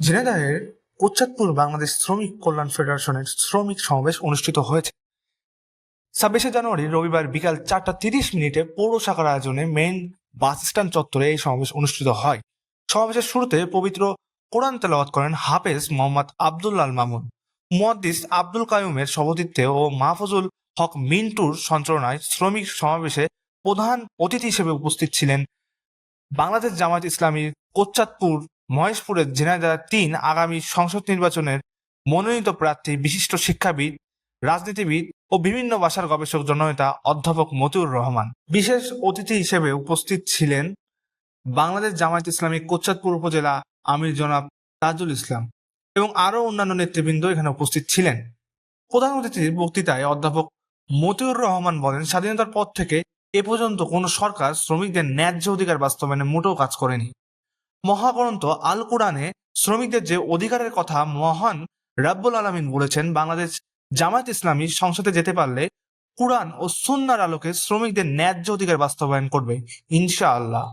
ঝিনাইদহের কোচ্চাদপুর বাংলাদেশ শ্রমিক কল্যাণ ফেডারেশনের শ্রমিক সমাবেশ অনুষ্ঠিত হয়েছে। ছাব্বিশে জানুয়ারি রবিবার বিকাল চারটা তিরিশ মিনিটে পৌর শাখার আয়োজনে মেইন বাস স্ট্যান্ড চত্বরে এই সমাবেশ অনুষ্ঠিত হয়। সমাবেশের শুরুতে পবিত্র কোরআন তেলাওয়াত করেন হাফেজ মোহাম্মদ আবদুল্লাল মামুন। মুয়াদ্দিস আব্দুল কায়ুমের সভাপতিত্বে ও মাহফুজুল হক মিন্টুর সঞ্চালনায় শ্রমিক সমাবেশে প্রধান অতিথি হিসেবে উপস্থিত ছিলেন বাংলাদেশ জামায়াত ইসলামীর কোচ্চাদপুর মহেশপুরের ঝিনাইদহ তিন আগামী সংসদ নির্বাচনের মনোনীত প্রার্থী, বিশিষ্ট শিক্ষাবিদ, রাজনীতিবিদ ও বিভিন্ন ভাষার গবেষক জননেতা অধ্যাপক মতিউর রহমান। বিশেষ অতিথি হিসেবে উপস্থিত ছিলেন বাংলাদেশ জামায়াত ইসলামী কোচ্চাদপুর উপজেলা আমির জনাব তাজুল ইসলাম এবং আরও অন্যান্য নেতৃবৃন্দ এখানে উপস্থিত ছিলেন। প্রধান অতিথির বক্তৃতায় অধ্যাপক মতিউর রহমান বলেন, স্বাধীনতার পর থেকে এ পর্যন্ত কোনো সরকার শ্রমিকদের ন্যায্য অধিকার বাস্তবায়নে মোটেও কাজ করেনি। মহাগ্রন্থ আল কোরআনে শ্রমিকদের যে অধিকারের কথা মহান রাব্বুল আলমিন বলেছেন, বাংলাদেশ জামায়াত ইসলামী সংসদে যেতে পারলে কোরআন ও সুন্নার আলোকে শ্রমিকদের ন্যায্য অধিকার বাস্তবায়ন করবে, ইনশাআল্লাহ।